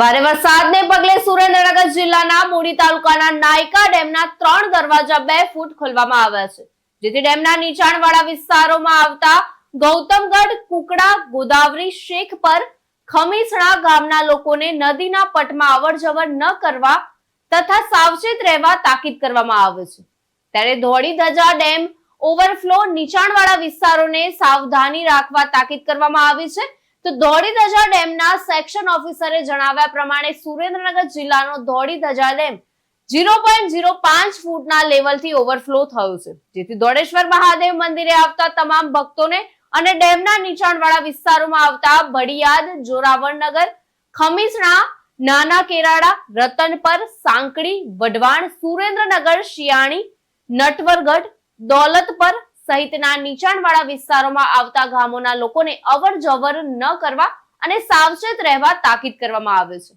ભારે વરસાદને પગલે સુરેન્દ્રનગર જિલ્લાના મૂડી તાલુકાના નાયકા ડેમના ત્રણ દરવાજા બે ફૂટ ખોલવામાં આવ્યા છે, જેથી ડેમના નીચાણવાળા વિસ્તારોમાં આવતા ગૌતમગઢ, કુકડા, ગોદાવરી, શેખ પર ખમીસણા ગામના લોકોને નદીના પટમાં અવરજવર ન કરવા તથા સાવચેત રહેવા તાકીદ કરવામાં આવે છે. ત્યારે ધોળી ધજા ડેમ ઓવરફ્લો નીચાણવાળા વિસ્તારોને સાવધાની રાખવા તાકીદ કરવામાં આવી છે તો ધોળી ધજા ડેમના સેક્શન ઓફિસરે જણાવ્યા પ્રમાણે સુરેન્દ્રનગર જિલ્લાનો ધોળી ધજા ડેમ ઝીરો પોઈન્ટ ઝીરો પાંચ ફૂટના લેવલથી ઓવરફ્લો થયો છે. જેથી ધોળેશ્વર મહાદેવ મંદિરે આવતા તમામ ભક્તોને અને ડેમના નીચાણવાળા વિસ્તારોમાં આવતા ભડિયાદ જોરાવરનગર, ખમીસણા, નાના કેરાડા રતનપર, સાંકડી, વઢવાણ, સુરેન્દ્રનગર શિયાણી નટવરગઢ, દોલતપર સહિતના નીચાણવાળા વિસ્તારોમાં આવતા ગામોના લોકોને અવર જવર ન કરવા અને સાવચેત રહેવા તાકીદ કરવામાં આવે છે.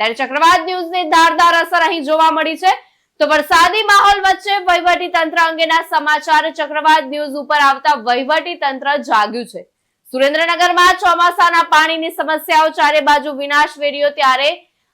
ત્યારે ચક્રવાત ન્યૂઝની ધારદાર અસર અહીં જોવા મળી છે. તો વરસાદી માહોલ વચ્ચે વહીવટી તંત્ર અંગેના સમાચાર ચક્રવાત ન્યૂઝ ઉપર આવતા વહીવટી તંત્ર જાગ્યું છે. સુરેન્દ્રનગરમાં ચોમાસાના પાણીની સમસ્યાઓ ચારે બાજુ વિનાશ વેર્યો ત્યારે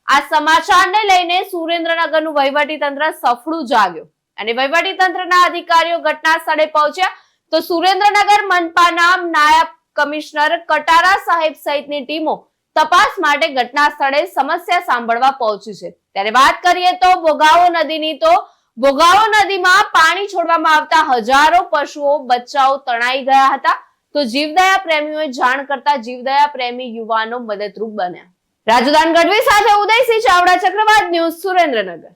આ સમાચારને લઈને સુરેન્દ્રનગરનું વહીવટી તંત્ર સફળું જાગ્યું. અને વહીવટી તંત્રના અધિકારીઓ ઘટના સ્થળે પહોંચ્યા તો સુરેન્દ્રનગર મનપાના નાયબ કમિશનર કટારા સાહેબ સહિતની ટીમો તપાસ માટે ઘટના સ્થળે સમસ્યા સાંભળવા પહોંચી છે. ત્યારે વાત કરીએ તો ભોગાવો નદીની તો ભોગાવો નદીમાં પાણી છોડવામાં આવતા હજારો પશુઓ બચ્ચાઓ તણાઈ ગયા હતા. તો જીવદયા પ્રેમીઓએ જાણ કરતા જીવદયા પ્રેમી યુવાનો મદદરૂપ બન્યા. રાજુદાન ગઢવી સાથે ઉદયસિંહ ચાવડા, ચક્રવાત ન્યૂઝ સુરેન્દ્રનગર.